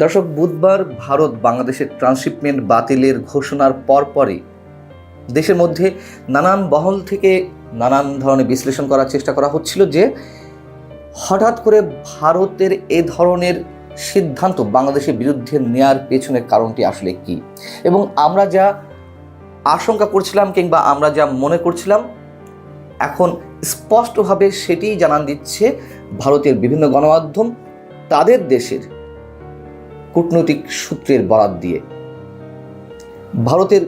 দর্শক, বুধবার ভারত বাংলাদেশের ট্রান্সশিপমেন্ট বাতিলের ঘোষণার পরপরই দেশের মধ্যে নানান বহল থেকে নানান ধরনের বিশ্লেষণ করার চেষ্টা করা হচ্ছিল যে হঠাৎ করে ভারতের এ ধরনের সিদ্ধান্ত বাংলাদেশের বিরুদ্ধে নেয়ার পেছনের কারণটি আসলে কি? এবং আমরা যা আশঙ্কা করছিলাম কিংবা আমরা যা মনে করছিলাম, এখন স্পষ্টভাবে সেটিই জানান দিচ্ছে ভারতের বিভিন্ন গণমাধ্যম, তাদের দেশের কূটনৈতিক সূত্রের বরাত দিয়ে। ভারতের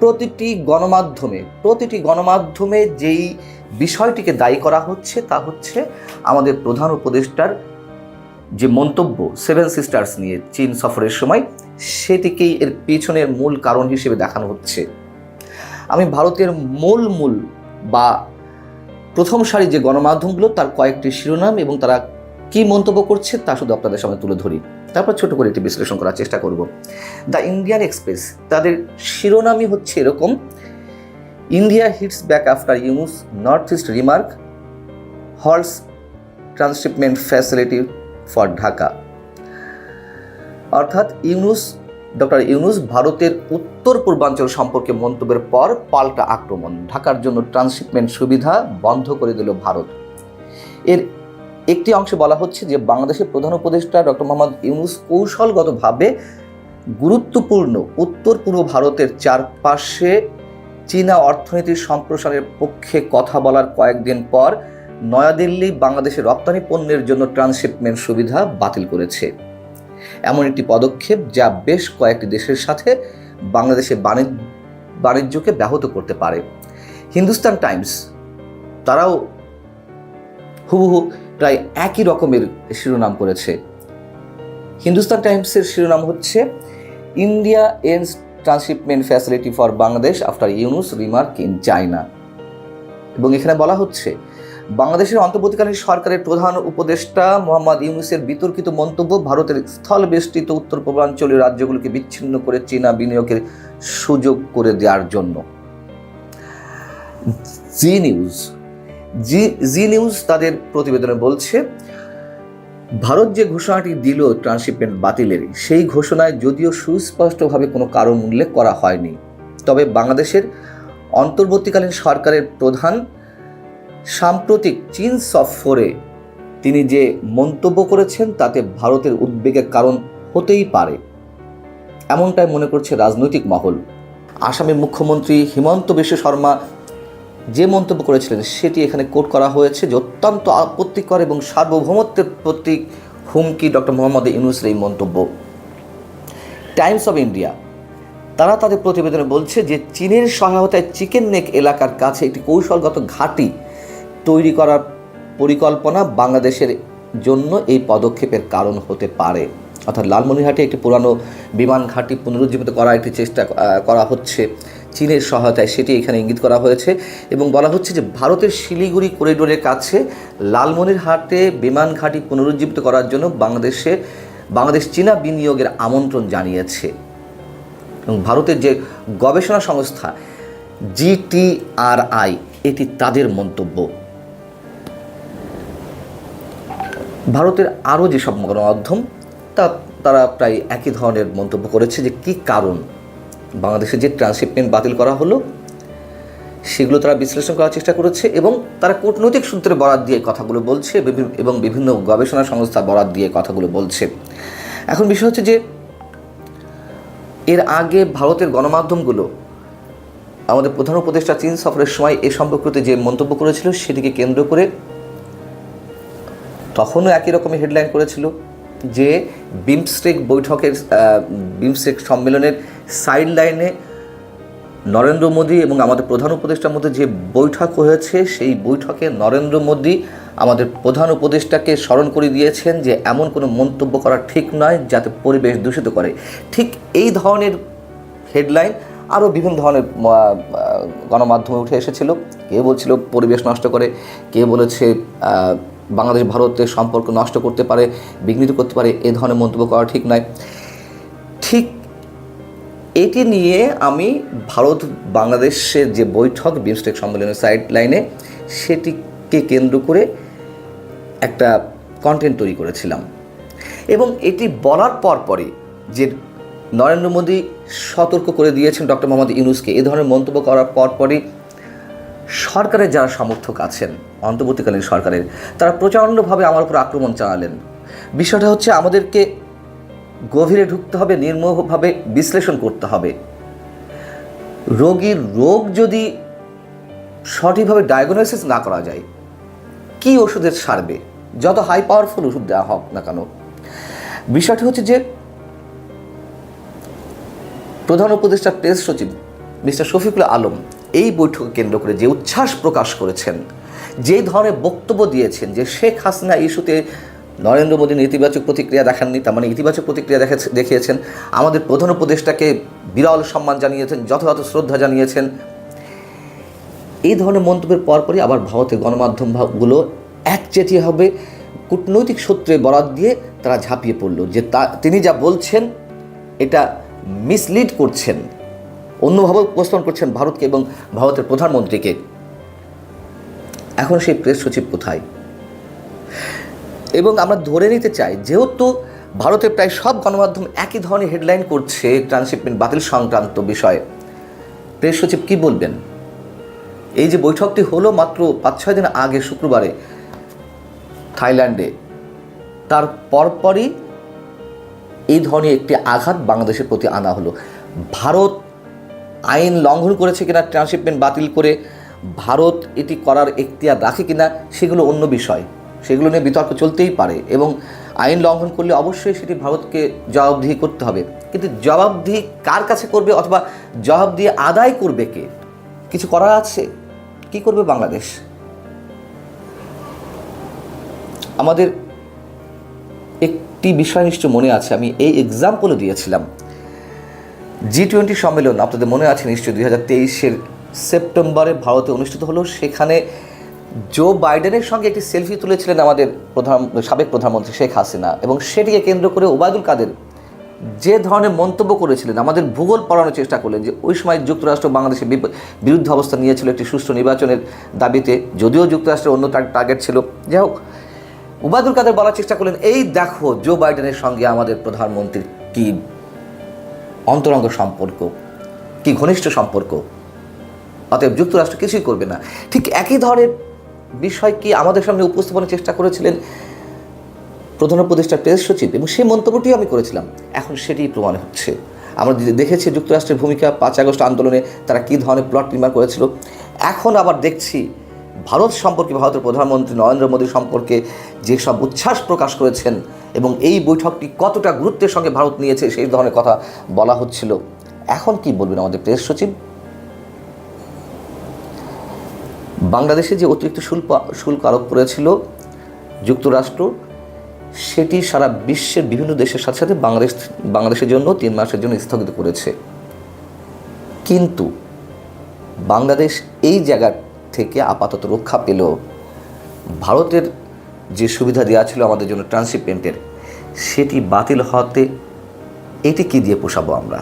প্রতিটি গণমাধ্যমে প্রতিটি গণমাধ্যমে যেই বিষয়টিকে দায়ী করা হচ্ছে তা হচ্ছে আমাদের প্রধান উপদেষ্টার যে মন্তব্য সেভেন সিস্টার্স নিয়ে চীন সফরের সময়, সেটিকেই এর পেছনের মূল কারণ হিসেবে দেখানো হচ্ছে। আমি ভারতের মূল মূল বা প্রথম সারি যে গণমাধ্যমগুলো, তার কয়েকটি শিরোনাম এবং তারা কি মন্তব্য করছে তা শুধু আপনাদের সামনে তুলে ধরি। তারপর ছোট করে একটি বিশ্লেষণ করার চেষ্টা করব। দ্য ইন্ডিয়ান এক্সপ্রেস, তাদের শিরোনামই হচ্ছে এরকম, India hits back after Yunus, North East remark halts transshipment facility for Dhaka. অর্থাৎ ইউনুস, ডক্টর ইউনুস ভারতের উত্তর পূর্বাঞ্চল সম্পর্কে মন্তব্যের পর পাল্টা আক্রমণ। ঢাকার জন্য ট্রান্সশিপমেন্ট সুবিধা বন্ধ করে দিল ভারত। এর একটি অংশে বলা হচ্ছে যে বাংলাদেশের প্রধান উপদেষ্টা ডক্টর মোহাম্মদ ইউনুস কৌশলগতভাবে গুরুত্বপূর্ণ উত্তর পূর্ব ভারতের চারপাশে চীনা অর্থনীতির সম্প্রসারের পক্ষে কথা বলার কয়েকদিন পর নয়াদিল্লি বাংলাদেশের রপ্তানি পণ্যের জন্য ট্রান্সশিপমেন্ট সুবিধা বাতিল করেছে। এমন একটি পদক্ষেপ যা বেশ কয়েকটি দেশের সাথে বাংলাদেশের বাণিজ্য, বাণিজ্যকে ব্যাহত করতে পারে। হিন্দুস্তান টাইমস, তারাও হুবহু প্রায় একই রকমের শিরোনাম করেছে। হিন্দুস্তান টাইমসের শিরোনাম হচ্ছে, India ends transshipment facility for Bangladesh after Yunus remark in China. এবং এখানে বলা হচ্ছে, বাংলাদেশের অন্তর্বর্তীকালীন সরকারের প্রধান উপদেষ্টা মোহাম্মদ ইউনুসের বিতর্কিত মন্তব্য ভারতের স্থল বেষ্টিত উত্তর পূর্বাঞ্চলীয় রাজ্যগুলোকে বিচ্ছিন্ন করে চীনা বিনিয়োগের সুযোগ করে দেওয়ার জন্য। জি নিউজ। জি জি নিউজ তাদের প্রতিবেদনে বলছে, ভারত যে ঘোষণাটি দিল ট্রান্সশিপমেন্ট বাতিলের, সেই ঘোষণায় যদিও সুস্পষ্টভাবে কোনো কারণ উল্লেখ করা হয়নি। তবে বাংলাদেশের অন্তর্বর্তীকালীন সরকারের প্রধান সাম্প্রতিক চীন সফরে তিনি যে মন্তব্য করেছেন, তাতে ভারতের উদ্বেগের কারণ হতেই পারে। এমনটাই মনে করছে রাজনৈতিক মহল। আসামের মুখ্যমন্ত্রী হিমন্ত বিশ্ব শর্মা যে মন্তব্য করেছিলেন সেটি এখানে কোট করা হয়েছে যে অত্যন্ত আপত্তিকর এবং সার্বভৌমত্বের প্রতীক হুমকি ডক্টর মোহাম্মদ ইউনুসের এই মন্তব্য। টাইমস অফ ইন্ডিয়া, তারা তাদের প্রতিবেদনে বলছে যে চীনের সহায়তায় চিকেন নেক এলাকার কাছে একটি কৌশলগত ঘাঁটি তৈরি করার পরিকল্পনা বাংলাদেশের জন্য এই পদক্ষেপের কারণ হতে পারে। অর্থাৎ লালমনিরহাটে একটি পুরানো বিমান ঘাঁটি পুনরুজ্জীবিত করার একটি চেষ্টা করা হচ্ছে। চীনের সহায়তায় সেটি এখানে ইঙ্গিত করা হয়েছে এবং বলা হচ্ছে যে ভারতের শিলিগুড়ি করিডোরের কাছে লালমনিরহাটে বিমান ঘাঁটি পুনরুজ্জীবিত করার জন্য বাংলাদেশে, বাংলাদেশ চীনা বিনিয়োগের আমন্ত্রণ জানিয়েছে। এবং ভারতের যে গবেষণা সংস্থা জিটিআরআই এটি তাদের মন্তব্য। ভারতের আরও যেসব গণমাধ্যম তা তারা প্রায় একই ধরনের মন্তব্য করেছে যে কী কারণ বাংলাদেশে যে ট্রান্সশিপমেন্ট বাতিল করা হলো, সেগুলো তারা বিশ্লেষণ করার চেষ্টা করেছে এবং তারা কূটনৈতিক সূত্রে বরাত দিয়ে কথাগুলো বলছে এবং বিভিন্ন গবেষণা সংস্থা বরাত দিয়ে কথাগুলো বলছে। এখন বিষয় হচ্ছে যে, এর আগে ভারতের গণমাধ্যমগুলো, আমাদের প্রধান উপদেষ্টা চীন সফরের সময় এ সম্পর্কিত যে মন্তব্য করেছিল, সেটিকে কেন্দ্র করে তখনও একই রকমের হেডলাইন করেছিল যে বিমস্টেক বৈঠকের বিমস্টেক সম্মেলনের সাইড লাইনে নরেন্দ্র মোদী এবং আমাদের প্রধান উপদেষ্টার মধ্যে যে বৈঠক হয়েছে, সেই বৈঠকে নরেন্দ্র মোদী আমাদের প্রধান উপদেষ্টাকে স্মরণ করে দিয়েছেন যে এমন কোনো মন্তব্য করা ঠিক নয় যাতে পরিবেশ দূষিত করে। ঠিক এই ধরনের হেডলাইন আরও বিভিন্ন ধরনের গণমাধ্যমে উঠে এসেছিল। কে বলছিল পরিবেশ নষ্ট করে, কে বলেছে বাংলাদেশ ভারতের সম্পর্ক নষ্ট করতে পারে, বিঘ্নিত করতে পারে, এ ধরনের মন্তব্য করা ঠিক নয়। ঠিক এটি নিয়ে আমি ভারত বাংলাদেশের যে বৈঠক, বিমস্টেক সম্মেলনের সাইড লাইনে সেটিকে কেন্দ্র করে একটা কন্টেন্ট তৈরি করেছিলাম। এবং এটি বলার পর পরই যে নরেন্দ্র মোদী সতর্ক করে দিয়েছেন ডক্টর মোহাম্মদ ইউনুসকে। এ ধরনের মন্তব্য করার পরপরই সরকারের যারা সমর্থক আছেন, অন্তর্বর্তীকালীন সরকারের, তারা প্রচণ্ডভাবে আমার উপর আক্রমণ চালালেন। বিষয়টা হচ্ছে আমাদেরকে গভীরে ঢুকতে হবে, নির্মোহভাবে বিশ্লেষণ করতে হবে। রোগীর রোগ যদি সঠিকভাবে ডায়াগনোসিস না করা যায়, কি ওষুধের সারবে? যত হাই পাওয়ারফুল ওষুধ দেওয়া হোক না কেন। বিষয়টি হচ্ছে যে, প্রধান উপদেষ্টা প্রেস সচিব মিস্টার শফিকুল আলম এই বৈঠকে কেন্দ্র করে যে উচ্ছ্বাস প্রকাশ করেছেন যে ধরনের বক্তব্য দিয়েছেন যে শেখ হাসিনা ইস্যুতে নরেন্দ্র মোদী নেতিবাচক প্রতিক্রিয়া দেখাননি, তার মানে ইতিবাচক প্রতিক্রিয়া দেখিয়েছেন। আমাদের প্রধান উপদেষ্টাকে বিরল সম্মান জানিয়েছেন, যথাযথ শ্রদ্ধা জানিয়েছেন। এই ধরনের মন্তব্যের পরপরই আবার ভারতের গণমাধ্যমগুলো একচেটিয়া হবে কূটনৈতিক সূত্রে বরাদ দিয়ে তারা ঝাঁপিয়ে পড়ল যে তা, তিনি যা বলছেন, এটা মিসলিড করছেন। অন্যভাবে উপস্থাপন করছেন ভারতকে এবং ভারতের প্রধানমন্ত্রীকে। এখন সেই প্রেস সচিব কোথায়? এবং আমরা ধরে নিতে চাই, যেহেতু ভারতে প্রায় সব গণমাধ্যম একই ধরনের হেডলাইন করছে ট্রান্সশিপমেন্ট বাতিল সংক্রান্ত বিষয়ে। প্রেস সচিব কী বলবেন? এই যে বৈঠকটি হলো মাত্র পাঁচ ছয় দিন আগে, শুক্রবারে থাইল্যান্ডে, তার পরপরই এই ধরনের একটি আঘাত বাংলাদেশের প্রতি আনা হলো। ভারত আইন লঙ্ঘন করেছে কিনা ট্রান্সশিপমেন্ট বাতিল করে ভারত এটি করার এখতিয়ার রাখে কিনা, সেগুলো অন্য বিষয়। সেগুলো নিয়ে বিতর্ক চলতেই পারে এবং আইন লঙ্ঘন করলে অবশ্যই সেটি ভারতকে জবাবদিহি করতে হবে। কিন্তু জবাবদিহি কার কাছে করবে অথবা জবাবদিহি আদায় করবে কে? কিছু করার আছে? কি করবে বাংলাদেশ? আমাদের একটি বিষয় নিশ্চয় মনে আছে, আমি এই এক্সাম্পলও দিয়েছিলাম। জি টোয়েন্টি সম্মেলন, আপনাদের মনে আছে নিশ্চয়ই, দুই হাজার তেইশের সেপ্টেম্বরে ভারতে অনুষ্ঠিত হলো, সেখানে জো বাইডেনের সঙ্গে একটি সেলফি তুলেছিলেন আমাদের প্রধান, সাবেক প্রধানমন্ত্রী শেখ হাসিনা এবং সেটিকে কেন্দ্র করে ওবায়দুল কাদের যে ধরনের মন্তব্য করেছিলেন, আমাদের ভূগোল পড়ানোর চেষ্টা করলেন যে ওই সময় যুক্তরাষ্ট্র বাংলাদেশের বিরুদ্ধে অবস্থান নিয়েছিল একটি সুষ্ঠু নির্বাচনের দাবিতে, যদিও যুক্তরাষ্ট্রের অন্য টার- টার্গেট ছিল। যাই হোক উবায়দুল কাদের বলার চেষ্টা করলেন, এই দেখো জো বাইডেনের সঙ্গে আমাদের প্রধানমন্ত্রীর কি অন্তরঙ্গ সম্পর্ক, কি ঘনিষ্ঠ সম্পর্ক? অতএব যুক্তরাষ্ট্র কিছুই করবে না। ঠিক একই ধরনের বিষয় কি আমাদের সামনে উপস্থাপনের চেষ্টা করেছিলেন প্রধান উপদেষ্টা প্রেস সচিব এবং সেই মন্তব্যটিও আমি করেছিলাম। এখন সেটি প্রমাণ হচ্ছে। আমরা দেখেছি যুক্তরাষ্ট্রের ভূমিকা, পাঁচ আগস্ট আন্দোলনে তারা কী ধরনের প্লট নির্মাণ করেছিল। এখন আবার দেখছি ভারত সম্পর্কে, ভারতের প্রধানমন্ত্রী নরেন্দ্র মোদী সম্পর্কে যেসব উচ্ছ্বাস প্রকাশ করেছেন এবং এই বৈঠকটি কতটা গুরুত্বের সঙ্গে ভারত নিয়েছে সেই ধরনের কথা বলা হচ্ছিল। এখন কি বলবেন আমাদের প্রেস সচিব? বাংলাদেশে যে অতিরিক্ত শুল্ক শুল্ক আরোপ করেছিল যুক্তরাষ্ট্র, সেটি সারা বিশ্বের বিভিন্ন দেশের সাথে সাথে বাংলাদেশ, বাংলাদেশের জন্য তিন মাসের জন্য স্থগিত করেছে। কিন্তু বাংলাদেশ এই জায়গা থেকে আপাতত রক্ষা পেল। ভারতের যে সুবিধা দেওয়া ছিল আমাদের জন্য ট্রান্সশিপমেন্টের, সেটি বাতিল হতে এটি কি দিয়ে পোষাবো আমরা?